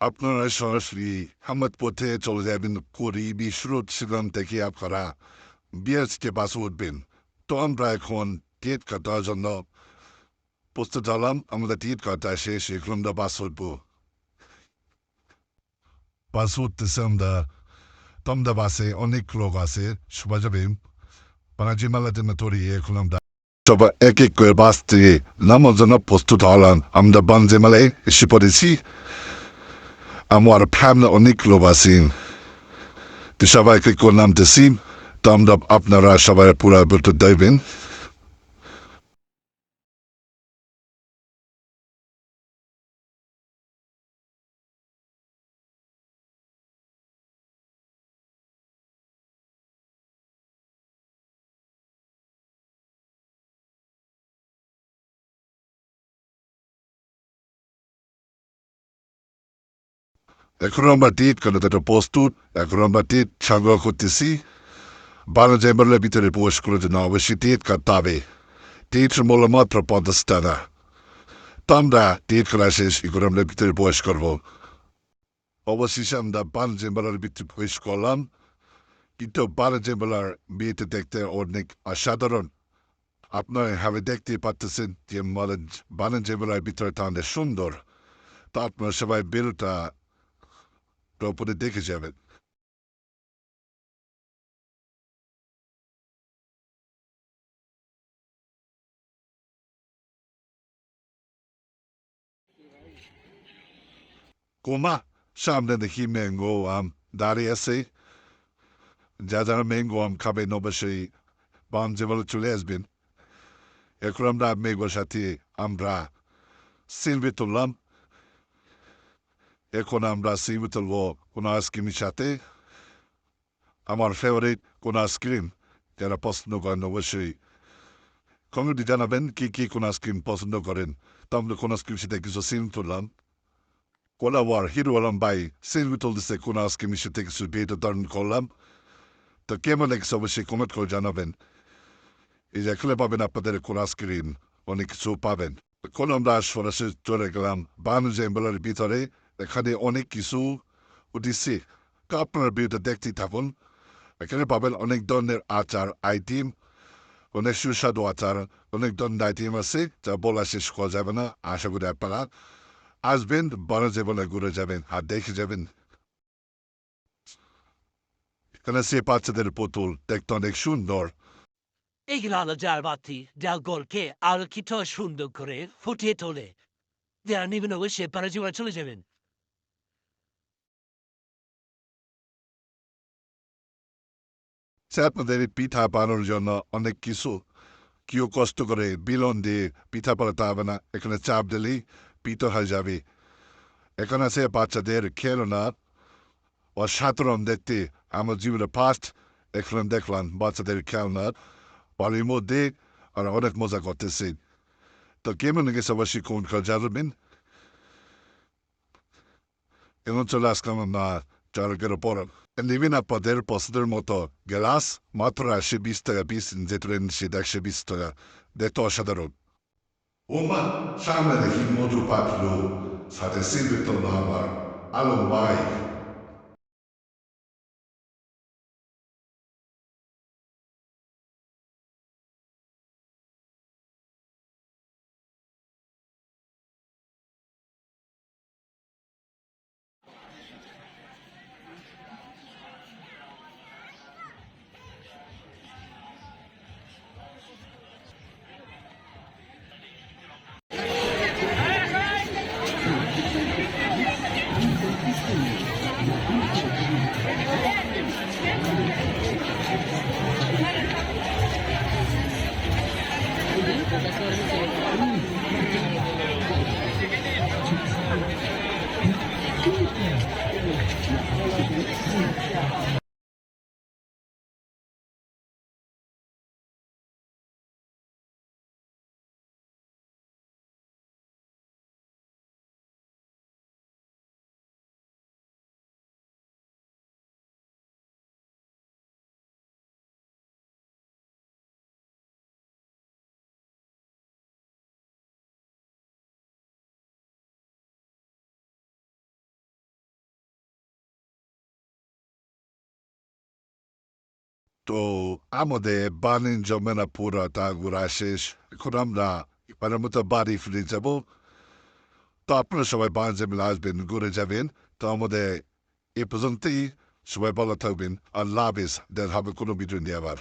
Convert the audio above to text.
আপনারা সরাসরি হামাদ পথে চলে যাবেন করি বিশ্বরোড সেখান থেকে আপনারা বিএসকে বাসে উঠবেন তো আমরা এখন টিকিট কাটার জন্য প্রস্তুত হলাম আমাদের টিকিট কাটা শেষ এখন আমরা বাস উঠবো বাস উঠতেছে আমরা তো আমরা বাসে অনেক লোক আছে সবাই যাবে পানাজি মেলাতে তৈরি এখন আমরা সবাই এক এক করে বাস থেকে নামার জন্য প্রস্তুত হলাম আমরা বানজে মেলায় এসে পড়েছি আমার ফ্যামিলি অনেক লোক আছেন তো সবাইকে করলাম দেশি তো আমরা আপনারা সবাই পুরা বলতে দেবেন এখন আমরা টিট করে এটা প্রস্তুত টিট সংগ্রহ করতেছি বারো চেম্বারের ভিতরে প্রবেশ করে জন্য অবশ্যই টিট কাটতে হবে টিটের মূল্য মাত্র পঞ্চাশ টাকা তো আমরা টিট করা শেষ এখন ভিতরে প্রবেশ করব অবশেষে আমরা বারো চেম্বারের ভিতরে প্রবেশ করলাম কিন্তু বারো চেম্বারের বিয়েতে দেখতে অনেক অসাধারণ আপনারা এভাবে দেখতে পাচ্ছেন যে বারো চেম্বারের ভিতরে তাহলে সুন্দর তো আপনারা সবাই বিলটা ওপরে দেখে যাবেন Komma, সামনে দেখি ম্যাঙ্গো আম দাঁড়িয়ে আছে যা যারা ম্যাঙ্গো আম খাবেন অবশ্যই বাম যে বলে চলে আসবেন এখন আমরা ম্যাঙ্গোর সাথে আমরা সিলভি তুললাম এখন আমরা সিলভি তুলবো কোনো আইসক্রিমের সাথে আমার ফেভারিট কোনো আইসক্রিম যারা পছন্দ করেন অবশ্যই কমেন্টে জানাবেন কি কি কোন আইসক্রিম পছন্দ করেন তো আমরা কোন আইসক্রিম সাথে কিছু সিল তুললাম কোলাওয়ার হিরো আলম ভাই সিলভি তুলতেছে কোন আইসক্রিমের সাথে কিছু বিয়েটা ধারণ করলাম তো কেমন লেগেছে অবশ্যই কমেন্ট করে জানাবেন এই যে এখানে পাবেন আপনাদের কোন আইসক্রিম অনেক কিছু পাবেন কোন আমরা সরাসরি চলে গেলাম বানু জেম্বলের ভিতরে এখানে অনেক কিছু উঠেছে। আপনার ভিডিওটা দেখতে থাকুন। এখানে পাবেন অনেক ধরনের আচার আইটেম অনেক সুস্বাদু আচার, অনেক ধরনের আইটেম আছে যা বলা শেষ করা যাবে না। আশা করি আপনারা আসবেন, বড় জীবনে ঘুরে যাবেন আর দেখে যাবেন। এখানে সে বাচ্চাদের পুতুল, দেখতে অনেক সুন্দর। এগুলো হলো যার বাতি, যার গোলকে আলোকিত সুন্দর করে ফুটিয়ে তোলে। যারা নিবেন অবশ্যই পারাজীবনে চলে যাবেন। সে আপনাদের পিঠা বানানোর জন্য অনেক কিছু কেউ কষ্ট করে বিলন দিয়ে পিঠা পালাতে হবে না এখানে চাপ দিলেই পিঠা হয়ে যাবে এখানে আছে বাচ্চাদের খেলনা অসাধারণ দেখতে আমার জীবনে ফার্স্ট এখানে দেখলাম বাচ্চাদের খেলনা বাড়ির মধ্যে আর অনেক মজা করতেছে তো কেমন গেছে অবশ্যই কোন করে জানাবেন এখন চলে আসলাম না চালকের ওপর নেবেন আপনাদের পছন্দের মতো গ্লাস মাত্র একশো বিশ টাকা পিস যেটা সেটা একশো বিশ টাকা দেখতে অসাধারণ ওমা সামনে দেখি মধু পাতলো সাথে সিলভিত আমার আলো মাই তো আমাদের বাণিজ্য মেলা পুরাটা ঘোরা শেষ এখন আমরা এবারের মতো বাড়ি ফিরে যাব তো আপনারা সবাই বাণিজ্য মেলা আসবেন ঘুরে যাবেন তো আমাদের এ পর্যন্তই সবাই ভালো থাকবেন আল্লাহ হাফিজ দেখা হবে কোনো ভিডিও নিয়ে আবার